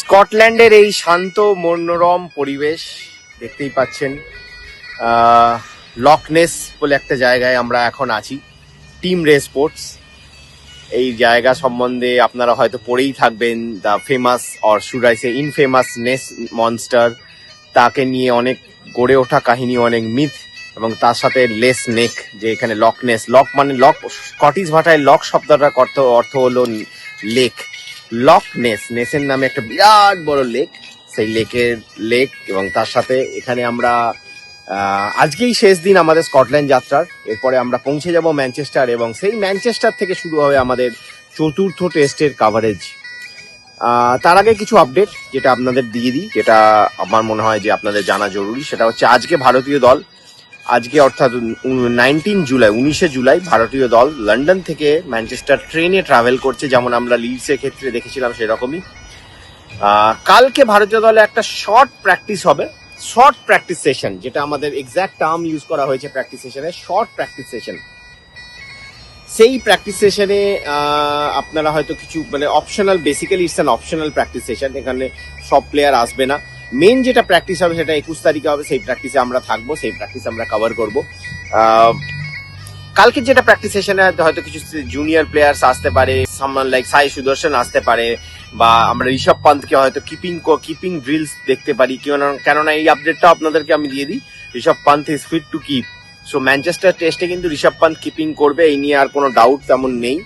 স্কটল্যান্ডের এই শান্ত, মনোরম পরিবেশ দেখতেই পাচ্ছেন লকনেস বলে একটা জায়গায় আমরা এখন আছি, টিম রে স্পোর্টস। এই জায়গা সম্বন্ধে আপনারা হয়তো পড়েই থাকবেন, the famous or should I say infamous Ness monster. তাকে নিয়ে অনেক গড়ে ওঠা কাহিনী, অনেক মিথ, এবং তার সাথে লেস নেক, যে এখানে লকনেস লক মানে লক, স্কটিশ ভাষায় লক শব্দটার অর্থ অর্থ হলো লেক। লক নেস নেসের নামে একটা বিরাট বড় লেক সেই লেকের লেক এবং তার সাথে এখানে আমরা আজকেই শেষ দিন আমাদের স্কটল্যান্ড যাত্রার। এরপরে আমরা পৌঁছে যাব ম্যানচেস্টার এবং সেই ম্যানচেস্টার থেকে শুরু হবে আমাদের চতুর্থ টেস্টের কাভারেজ তার আগে কিছু আপডেট যেটা আপনাদের দিয়ে দিই, যেটা আমার মনে হয় যে আপনাদের জানা জরুরি, সেটা হচ্ছে আজকে ভারতীয় দল আজকে অর্থাৎ নাইনটিন জুলাই, উনিশে জুলাই ভারতীয় দল লন্ডন থেকে ম্যানচেস্টার ট্রেনে ট্রাভেল করছে, যেমন আমরা লিডসের ক্ষেত্রে দেখেছিলাম সেরকমই। কালকে ভারতীয় দলে একটা শর্ট প্র্যাকটিস হবে শর্ট প্র্যাকটিস সেশন যেটা আমাদের এক্সাক্ট টার্ম ইউজ করা হয়েছে প্র্যাকটিস সেশনে শর্ট প্র্যাকটিস সেশন সেই প্র্যাকটিস সেশনে আপনারা হয়তো কিছু মানে optional basically it's an optional practice session এখানে সব প্লেয়ার আসবে না। মেন যেটা প্র্যাকটিস হবে সেটা একুশ তারিখে হবে, সেই প্র্যাকটিসে আমরা থাকব, সেই প্র্যাকটিস আমরা কভার করব। কালকে যেটা প্র্যাকটিস সেশনে হয়তো কিছু জুনিয়র প্লেয়ার্স আসতে পারে সামান লাইক সাই সুদর্শন আসতে পারে, বা আমরা ঋষভ পান্তকে হয়তো কিপিং কিপিং ড্রিলস দেখতে পারি। কেন- কেননা এই আপডেটটা আপনাদেরকে আমি দিয়ে দিই, Rishabh Pant is fit to keep so Manchester টেস্টে কিন্তু ঋষভ পান্ত কিপিং করবে, এই নিয়ে আর কোনো ডাউট তেমন নেই।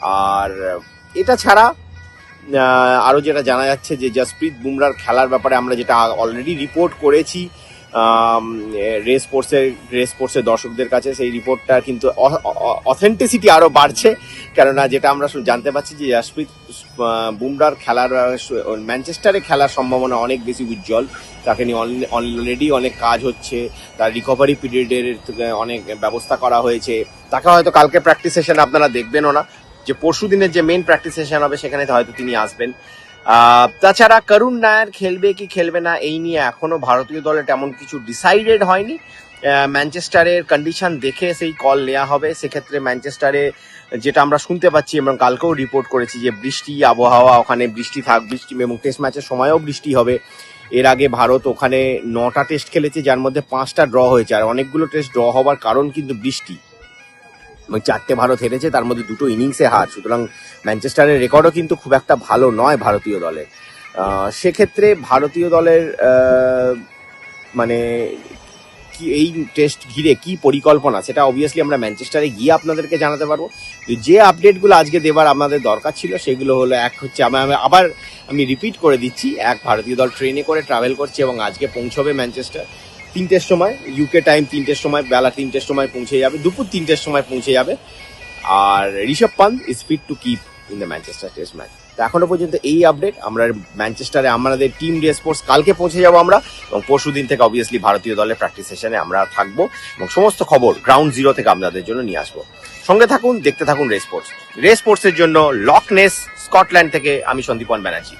আর, এটা ছাড়া আহ, আরও যেটা জানা যাচ্ছে যে জসপ্রীত বুমরার খেলার ব্যাপারে আমরা যেটা অলরেডি রিপোর্ট করেছি রেস স্পোর্টসের রেস স্পোর্টসের দর্শকদের কাছে সেই রিপোর্টটা কিন্তু অথেন্টিসিটি আরও বাড়ছে। কেননা যেটা আমরা জানতে পারছি যে জসপ্রীত বুমরার খেলার ম্যানচেস্টারে খেলার সম্ভাবনা অনেক বেশি উজ্জ্বল। তাকে নিয়ে অলরেডি অনেক কাজ হচ্ছে তার রিকভারি পিরিয়ডের অনেক ব্যবস্থা করা হয়েছে। তাকে হয়তো কালকে প্র্যাকটিস সেশন আপনারা দেখবেনও না। যে পরশু দিনের যে মেন প্র্যাকটিস সেশন হবে সেখানে হয়তো তিনি আসবেন। তাছাড়া করুণ নায়ার খেলবে কি খেলবে না, এই নিয়ে এখনও ভারতীয় দলে তেমন কিছু ডিসাইডেড হয়নি। ম্যানচেস্টারের কন্ডিশন দেখে সেই কল নেওয়া হবে। সেক্ষেত্রে ম্যানচেস্টারে যেটা আমরা শুনতে পাচ্ছি এবং কালকেও রিপোর্ট করেছি যে বৃষ্টি, আবহাওয়া, ওখানে বৃষ্টি থাক, বৃষ্টি এবং টেস্ট ম্যাচের সময়ও বৃষ্টি হবে। এর আগে ভারত ওখানে নটা টেস্ট খেলেছে, যার মধ্যে পাঁচটা ড্র হয়েছে। আর অনেকগুলো টেস্ট ড্র হওয়ার কারণ কিন্তু বৃষ্টি। চারটে ভারত হেরেছে, তার মধ্যে দুটো ইনিংসে হার। সুতরাং ম্যানচেস্টারের রেকর্ডও কিন্তু খুব একটা ভালো নয় ভারতীয় দলের সেক্ষেত্রে ভারতীয় দলের মানে কি এই টেস্ট ঘিরে কি পরিকল্পনা, সেটা অবভিয়াসলি আমরা ম্যানচেস্টারে গিয়ে আপনাদেরকে জানাতে পারব। যে আপডেটগুলো আজকে দেবার আমাদের দরকার ছিল, সেগুলো হলো এক হচ্ছে, আমি আবার আমি রিপিট করে দিচ্ছি, এক ভারতীয় দল ট্রেনে করে ট্রাভেল করছে এবং আজকে পৌঁছবে ম্যানচেস্টার। তিনটের সময় ইউকে টাইম তিনটের সময়, বেলা তিনটের সময় পৌঁছে যাবে, দুপুর তিনটের সময় পৌঁছে যাবে। আর Rishabh Pant is fit to keep in the Manchester test match তো এখনও পর্যন্ত এই আপডেট আমরা ম্যানচেস্টারে আমাদের টিম ডে স্পোর্টস কালকে পৌঁছে যাব আমরা, এবং পরশু দিন থেকে অবভিয়াসলি ভারতীয় দলের প্র্যাকটিস সেশনে আমরা থাকব, এবং সমস্ত খবর গ্রাউন্ড জিরো থেকে আপনাদের জন্য নিয়ে আসব। সঙ্গে থাকুন, দেখতে থাকুন রে স্পোর্টস রে স্পোর্টসের জন্য লকনেস স্কটল্যান্ড থেকে আমি সন্দীপন ব্যানার্জি